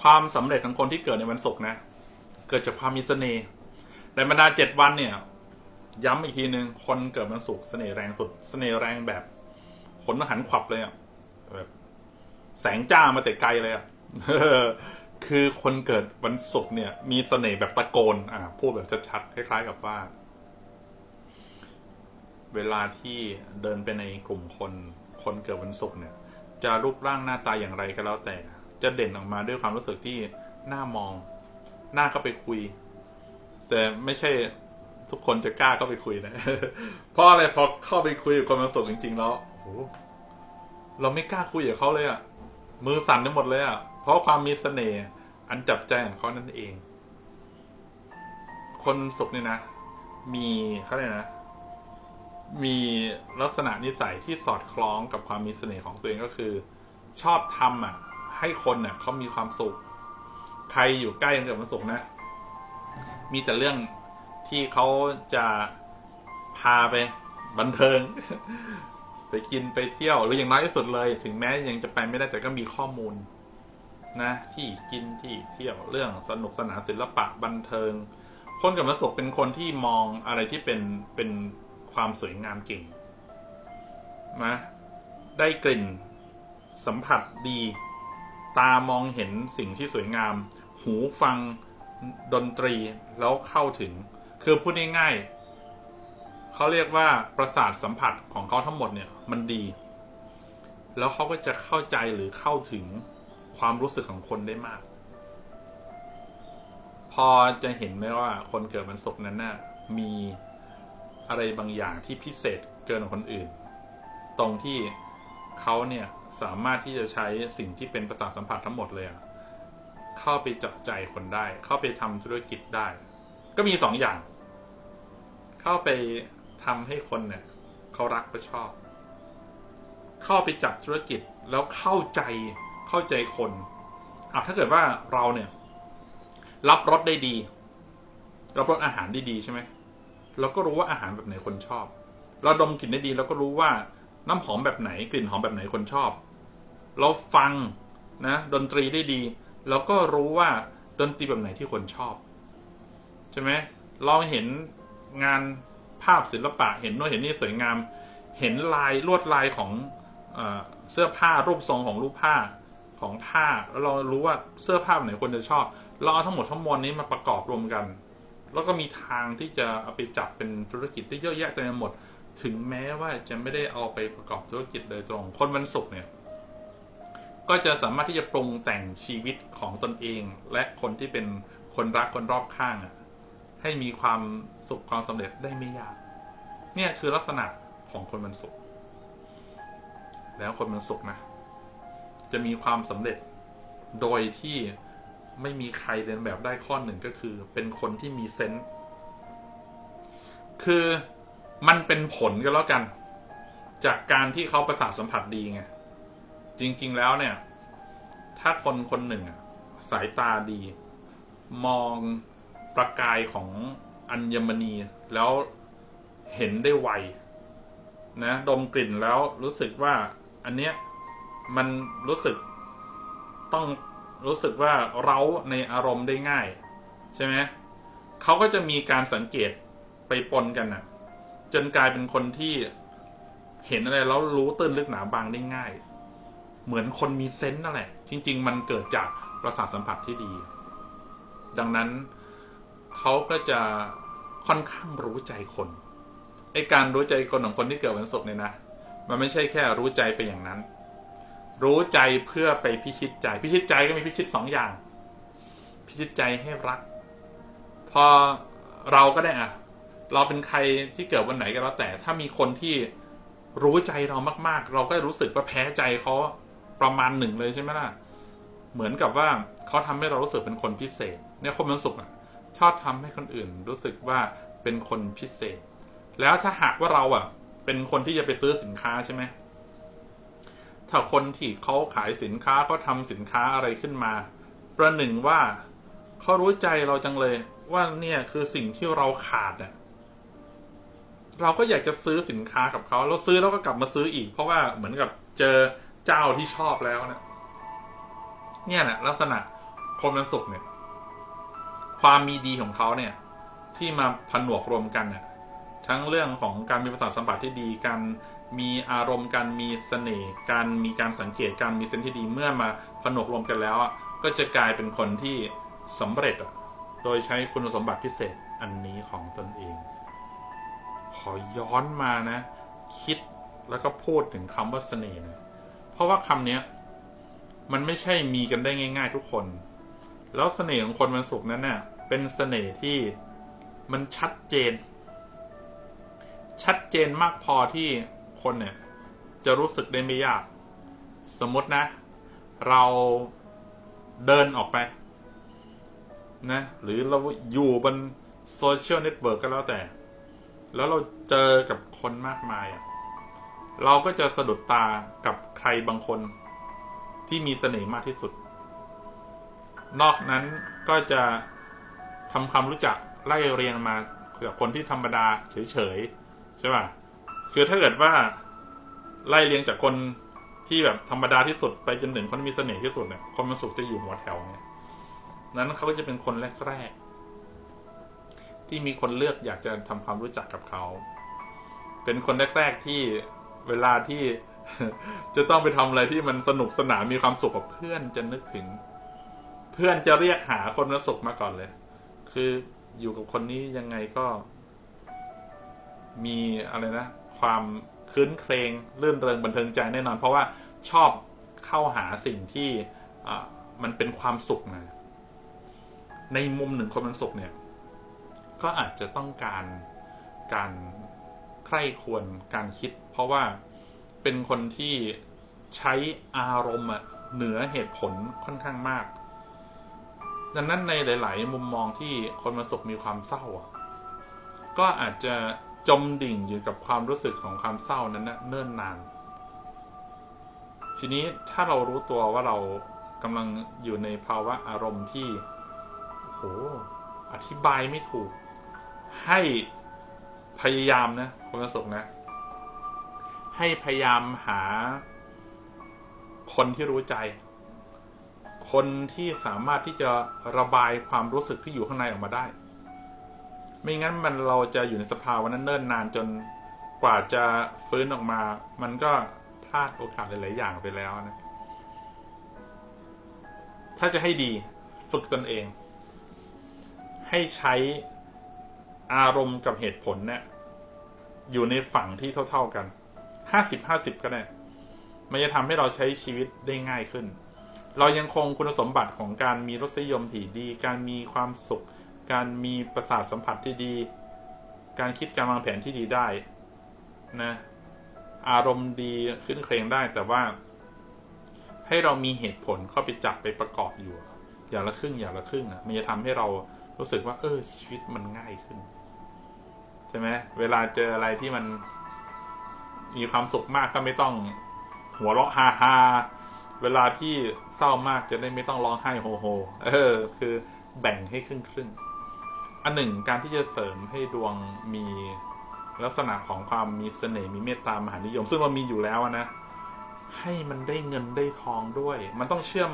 ความสำเร็จของคนที่เกิดในวันศุกร์นะ เกิดจากความมีเสน่ห์ในบรรดาเจ็ดวันเนี่ย ย้ำอีกทีหนึ่งคนเกิดวันศุกร์เสน่ห์แรงสุด เสน่ห์แรงแบบขนหันขวับเลยอะแบบแสงจ้ามาแต่ไกลเลยอะคือคนเกิดวันศุกร์เนี่ย มีเสน่ห์แบบตะโกน อ่าพูดแบบชัดๆคล้าย ๆ กับว่า เวลาที่เดินไปในกลุ่มคน คนเกิดวันศุกร์เนี่ย จะรูปร่างหน้าตาอย่างไรก็แล้วแต่ จะเด่นออกมาด้วยความรู้สึกที่น่ามอง น่าเข้าไปคุย แต่ไม่ใช่ทุกคนจะกล้าเข้าไปคุยนะ เพราะอะไรพอเข้าไปคุยกับคนวันศุกร์จริง ๆ แล้วโอ้เราไม่กล้าคุยกับเขาเลยอะมือสั่นไปหมดเลยอะเพราะความมีเสน่ห์อันจับใจของเขานั่นเอง คนศุกเนี่ยนะ มีเขาเรียกนะ มีลักษณะนิสัยที่สอดคล้องกับความมีเสน่ห์ของตัวเองก็คือ ชอบทำอะ ให้คนเน่ะเขามีความสุข ใครอยู่ใกล้กันกับวันศุกร์นะ มีแต่เรื่องที่เขาจะพาไปบันเทิง ไปกินไปเที่ยวหรืออย่างน้อยที่สุดเลย ถึงแม้ยังจะไปไม่ได้แต่ก็มีข้อมูลนะที่กินที่เที่ยวเรื่องสนุกสนานศิลปะบันเทิง คนกับวันศุกร์เป็นคนที่มองอะไรที่เป็นเป็นความสวยงามเก่งนะได้กลิ่นสัมผัสดี ตามองเห็นสิ่งที่สวยงาม หูฟังดนตรีแล้วเข้าถึง คือพูดง่ายๆเขาเรียกว่าประสาทสัมผัสของเขาทั้งหมดเนี่ยมันดี แล้วเขาก็จะเข้าใจหรือเข้าถึงความรู้สึกของคนได้มาก พอจะเห็นไหมว่าคนเกิดวันศุกร์นั้นน่ะมีอะไรบางอย่างที่พิเศษเกินคนอื่น ตรงที่ เขาเนี่ยสามารถที่จะใช้สิ่งที่เป็นประสาทสัมผัสทั้งหมดเลยอะเข้าไปจับใจคนได้ เข้าไปทำธุรกิจได้ ก็มีสองอย่าง เข้าไปทำให้คนเนี่ยเขารักและชอบ เข้าไปจับธุรกิจแล้วเข้าใจเข้าใจคนอะถ้าเกิดว่าเราเนี่ย รับรสได้ดี รับรสอาหารได้ดีใช่ไหมเราก็รู้ว่าอาหารแบบไหนคนชอบ เราดมกลิ่นได้ดีเราก็รู้ว่า น้ำหอมแบบไหน กลิ่นหอมแบบไหนคนชอบ เราฟังนะดนตรีได้ดีเราก็รู้ว่าดนตรีแบบไหนที่คนชอบ ใช่ไหมเราเห็นงานภาพศิลปะเห็นโน่นเห็นนี่สวยงาม เห็นลายลวดลายของเอเสื้อผ้ารูปทรงของรูปผ้าของผ้าแล้วเรารู้ว่าเสื้อผ้าแบบไหนคนจะชอบ เราเอาทั้งหมดทั้งมวลนี้มาประกอบรวมกัน แล้วก็มีทางที่จะเอาไปจับเป็นธุรกิจได้เยอะแยะเต็มไปหมด ถึงแม้ว่าจะไม่ได้เอาไปประกอบธุรกิจโดยตรง คนวันศุกร์เนี่ย ก็จะสามารถที่จะปรุงแต่งชีวิตของตนเอง และคนที่เป็นคนรักคนรอบข้างอะให้มีความสุขความสำเร็จได้ไม่ยาก เนี่ยคือลักษณะของคนวันศุกร์แล้วคนวันศุกร์นะ จะมีความสำเร็จโดยที่ไม่มีใครเรียนแบบได้ข้อหนึ่งก็คือ เป็นคนที่มีเซนส์คือ มันเป็นผลก็แล้วกัน จากการที่เขาประสาทสัมผัสดีไง จริง ๆ แล้วเนี่ย ถ้าคนคนหนึ่งสายตาดี มองประกายของอัญมณีแล้วเห็นได้ไวนะ ดมกลิ่นแล้วรู้สึกว่า อันเนี้ยมันรู้สึกต้องรู้สึกว่าเราในอารมณ์ได้ง่าย ใช่ไหมเขาก็จะมีการสังเกตไปปนกันน่ะ จนกลายเป็นคนที่เห็นอะไรแล้วรู้ตื้นลึกหนาบางได้ง่าย เหมือนคนมีเซนส์นั่นแหละ จริง ๆ มันเกิดจากประสาทสัมผัสที่ดี ดังนั้นเขาก็จะค่อนข้างรู้ใจคนไอการรู้ใจคนของคนที่เกิดวันศุกร์เนี่ยนะ มันไม่ใช่แค่รู้ใจไปอย่างนั้น รู้ใจเพื่อไปพิชิตใจ พิชิตใจก็มีพิชิตสองอย่าง พิชิตใจให้รัก พอเราก็ได้อะ เราเป็นใครที่เกิดวันไหนก็แล้วแต่ถ้ามีคนที่รู้ใจเรามาก ๆ เราก็รู้สึกว่าแพ้ใจเขาประมาณหนึ่งเลยใช่ไหมล่ะ เหมือนกับว่าเขาทำให้เรารู้สึกเป็นคนพิเศษ เนี่ยคนมันสุขอะ ชอบทำให้คนอื่นรู้สึกว่าเป็นคนพิเศษ แล้วถ้าหากว่าเราอะ เป็นคนที่จะไปซื้อสินค้าใช่ไหมถ้าคนที่เขาขายสินค้าเขาทำสินค้าอะไรขึ้นมา ประหนึ่งว่าเขารู้ใจเราจังเลยว่าเนี่ยคือสิ่งที่เราขาดเนี่ย เราก็อยากจะซื้อสินค้ากับเขาเราซื้อแล้วก็กลับมาซื้ออีก เพราะว่าเหมือนกับเจอเจ้าที่ชอบแล้วเนะเนี่ยแหละลักษณะคนวันศุกเนี่ย ความมีดีของเขาเนี่ย ที่มาผนวกรวมกันเนี่ยทั้งเรื่องของการมีประสาทสัมผัสที่ดีการมีอารมณ์การมีเสน่ห์การมีการสังเกตการมีเซนส์ที่ดีเมื่อมาผนวกรวมกันแล้วอะก็จะกลายเป็นคนที่สำเร็จอะโดยใช้คุณสมบัติพิเศษอันนี้ของตนเอง ขอย้อนมานะ คิดแล้วก็พูดถึงคำว่าเสน่ห์นะเพราะว่าคำนี้มันไม่ใช่มีกันได้ง่าย ๆ ทุกคน แล้วเสน่ห์ของคนวันศุกร์นั้นเนี่ยเป็นเสน่ห์ที่มันชัดเจน ชัดเจนมากพอที่คนเนี่ย จะรู้สึกได้ไม่ยาก สมมตินะ เราเดินออกไปนะ หรือเราอยู่บนโซเชียลเน็ตเวิร์กก็แล้วแต่ แล้วเราเจอกับคนมากมายอะเราก็จะสะดุดตากับใครบางคนที่มีเสน่ห์มากที่สุด นอกนั้นก็จะทำความรู้จักไล่เรียงมากับคนที่ธรรมดาเฉยๆใช่ป่ะคือถ้าเกิดว่าไล่เรียงจากคนที่แบบธรรมดาที่สุดไปจนถึงคนที่มีเสน่ห์ที่สุดเนี่ยคนมันสุขจะอยู่หัวแถวเนี่ยนั้นเขาก็จะเป็นคนแรกๆ ที่มีคนเลือกอยากจะทำความรู้จักกับเขา เป็นคนแรกๆที่เวลาที่จะต้องไปทำอะไรที่มันสนุกสนานมีความสุขกับเพื่อนจะนึกถึง เพื่อนจะเรียกหาคนมาสุขมาก่อนเลย คืออยู่กับคนนี้ยังไงก็ มีอะไรนะความคืนเครงลื่นเริงบันเทิงใจแน่นอน เพราะว่าชอบเข้าหาสิ่งที่อ่มันเป็นความสุขนะในมุมหนึ่งคนมันสุขเนี่ย ก็อาจจะต้องการการใคร่ควรการคิด เพราะว่าเป็นคนที่ใช้อารมณ์เหนือเหตุผลค่อนข้างมาก ดังนั้นในหลาย ๆ มุมมองที่คนมาสุขมีความเศร้าก็อาจจะจมดิ่งอยู่กับความรู้สึกของความเศร้านั้นนะเนิ่นนาน ทีนี้ถ้าเรารู้ตัวว่าเรากำลังอยู่ในภาวะอารมณ์ที่โอ้โหอธิบายไม่ถูก ให้พยายามนะคนมาสุขนะ ให้พยายามหา คนที่รู้ใจ คนที่สามารถที่จะระบายความรู้สึกที่อยู่ข้างในออกมาได้ ไม่งั้นมันเราจะอยู่ในสภาวะนั้นเนิ่นนานจนกว่าจะฟื้นออกมา มันก็พลาดโอกาสหลาย ๆ อย่างไปแล้วนะ ถ้าจะให้ดีฝึกตนเอง ให้ใช้ อารมณ์กับเหตุผลเนี่ยอยู่ในฝั่งที่เท่า ๆกันห้าสิบห้าสิบก็ได้ มันจะทำให้เราใช้ชีวิตได้ง่ายขึ้น เรายังคงคุณสมบัติของการมีรสนิยมที่ดี การมีความสุข การมีประสาทสัมผัสที่ดี การคิดการวางแผนที่ดีได้นะอารมณ์ดีขึ้นเครงได้แต่ว่า ให้เรามีเหตุผลเข้าไปจับไปประกอบอยู่ อย่างละครึ่งอย่างละครึ่งอะมันจะทำให้เรารู้สึกว่า เออชีวิตมันง่ายขึ้น ใช่ไหมเวลาเจออะไรที่มันมีความสุขมากก็ไม่ต้องหัวเราะฮาฮาเวลาที่เศร้ามากจะได้ไม่ต้องร้องไห้โฮโฮ เออ คือแบ่งให้ครึ่งครึ่งๆอันหนึ่งการที่จะเสริมให้ดวงมีลักษณะของความมีเสน่ห์มีเมตตามหานิยม ซึ่งเรามีอยู่แล้วนะ ให้มันได้เงินได้ทองด้วย มันต้องเชื่อม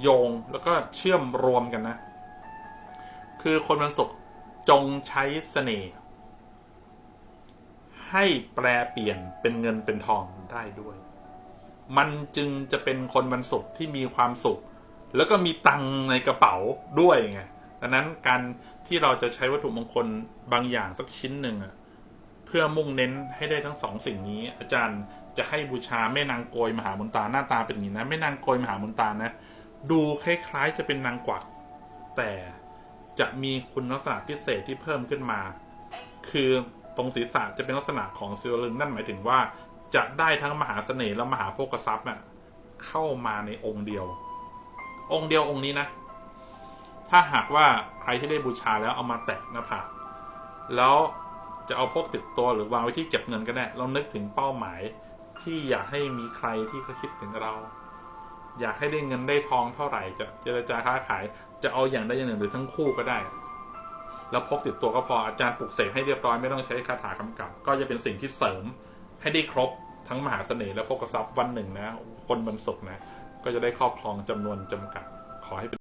โยงแล้วก็เชื่อมรวมกันนะ คือคนวันศุกร์จงใช้เสน่ห์ ให้แปลเปลี่ยนเป็นเงินเป็นทองได้ด้วย มันจึงจะเป็นคนวันศุกร์ที่มีความสุข แล้วก็มีตังในกระเป๋าด้วยไงดังนั้นการที่เราจะใช้วัตถุมงคลบางอย่างสักชิ้นหนึ่งอะเพื่อมุ่งเน้นให้ได้ทั้งสองสิ่งนี้ อาจารย์จะให้บูชาแม่นางโกยมหามุนตาหน้าตาเป็นอย่างนี้นะแม่นางโกยมหามุนตานะดูคล้ายๆจะเป็นนางกวักแต่จะมีคุณลักษณะพิเศษที่เพิ่มขึ้นมา คือ ตรงศีรษะจะเป็นลักษณะของซิวลึงนั่นหมายถึงว่าจะได้ทั้งมหาเสน่ห์และมหาโภคทรัพย์เข้ามาในองค์เดียว องค์เดียวองค์นี้นะ ถ้าหากว่าใครที่ได้บูชาแล้วเอามาแตะหน้าผากแล้วจะเอาพกติดตัวหรือวางไว้ที่เก็บเงินก็ได้เรานึกถึงเป้าหมายที่อยากให้มีใครที่เขาคิดถึงเรา อยากให้ได้เงินได้ทองเท่าไหร่จะเจรจาค้าขาย จะเอาอย่างใดอย่างหนึ่งหรือทั้งคู่ก็ได้ แล้วพกติดตัวก็พออาจารย์ปลุกเสกให้เรียบร้อยไม่ต้องใช้คาถากำกับ ก็จะเป็นสิ่งที่เสริมให้ได้ครบทั้งมหาเสน่ห์และพกทรัพย์วันหนึ่งนะคนบรรสุกนะ ก็จะได้ครอบครองจำนวนจำกัดขอให้เป็น